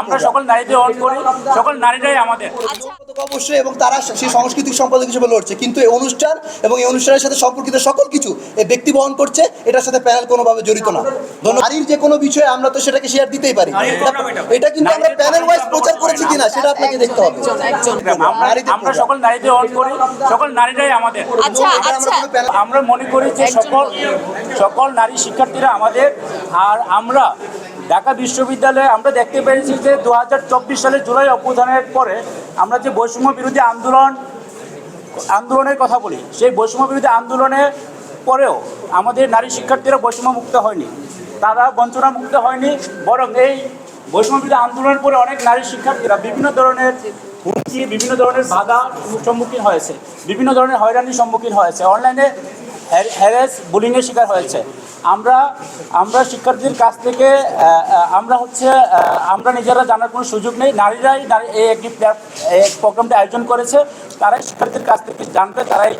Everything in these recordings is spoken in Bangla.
আমরা। সকল নারীদের অন করি সকল নারীরাই আমাদের। আচ্ছা। অবশ্যই এবং তারা সেই সাংস্কৃতিক সম্পাদক হিসেবে লড়ছে। কিন্তু এই অনুষ্ঠান এবং এই অনুষ্ঠানের সাথে সম্পর্কিত সকল কিছু এই ব্যক্তি বহন করছে এটার সাথে প্যানেল কোনোভাবে জড়িত না। নারীর যে কোনো বিষয়ে আমরা তো সেটাকে শেয়ার দিতেই পারি। এটা। কিন্তু আমরা প্যানেল ওয়াইজ প্রচার করেছি কিনা সেটা আপনাকে দেখতে হবে। আমরা সকল নারীদের অন করি সকল নারীরাই আমাদের। আচ্ছা আচ্ছা। আমরা মনে করি যে সকল সকল নারী শিক্ষার্থীরা আমাদের আর আমরা ঢাকা বিশ্ববিদ্যালয়ে আমরা দেখতে পেরেছি যে দু সালের জুলাই অভ্যুত্থানের পরে আমরা যে বৈষম্য বিরোধী আন্দোলন, আন্দোলনের কথা বলি, সেই বৈষম্য বিরোধী আন্দোলনের পরেও আমাদের নারী শিক্ষার্থীরা বৈষম্য মুক্ত হয়নি। তারা বঞ্চনা মুক্ত হয়নি, বরং এই বৈষম্য বিরোধী আন্দোলনের পরে অনেক নারী শিক্ষার্থীরা বিভিন্ন ধরনের হুমকি, বিভিন্ন ধরনের বাধা সম্মুখীন হয়েছে, বিভিন্ন ধরনের হয়রানির সম্মুখীন হয়েছে। অনলাইনে হ্যারেস বুলিংয়ের শিকার হয়েছে। আমরা আমরা শিক্ষার্থীদের কাছ থেকে আমরা হচ্ছে আমরা নিজেরা জানার কোনো সুযোগ নেই। নারীরাই নারী- এই একটি এই প্রোগ্রামটি আয়োজন করেছে। তারাই শিক্ষার্থীর কাছ থেকে জানবে তারাই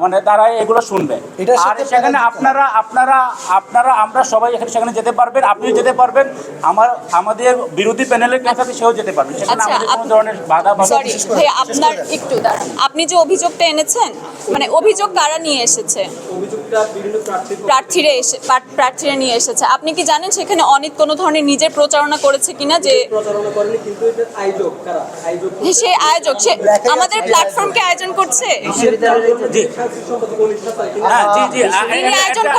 মানে তারাই এগুলো শুনবে। আর সেখানে আপনারা আপনারা আপনারা আমরা সবাই এখানে সেখানে যেতে পারবেন আপনিও যেতে পারবেন। আমার আমাদের বিরোধী প্যানেলের থাকে সেও যেতে পারবে সেখানে আচ্ছা, আমাদের কোনো ধরনের বাধা বা আপনার একটু আপনি যে অভিযোগটা এনেছেন মানে অভিযোগ কারা নিয়ে এসেছে? প্রার্থীরা এসে প্রার্থীরা নিয়ে এসেছে। আপনি কি জানেন সেখানে অনেক কোনো ধরনের নিজের প্রচারণা করেছে কিনা যে প্রচারণা করেনি কিন্তু এটা আয়োজক সে আয়োজক সে আমাদের প্ল্যাটফর্মকে আয়োজন করছে। হ্যাঁ আয়োজন একটা-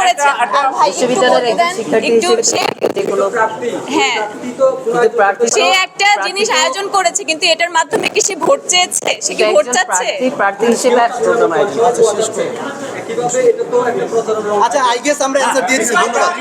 সে প্রার্থী হ্যাঁ। সে একটা জিনিস আয়োজন করেছে কিন্তু এটার মাধ্যমে কি সে ভোট চেয়েছে? সে কি ভোট চাচ্ছে? প্রার্থী প্রার্থী হিসেবে প্রোগ্রাম আয়োজন এটা তো একটা আচ্ছা আই গেস আমরা অ্যান্সার দিয়েছি। ধন্যবাদ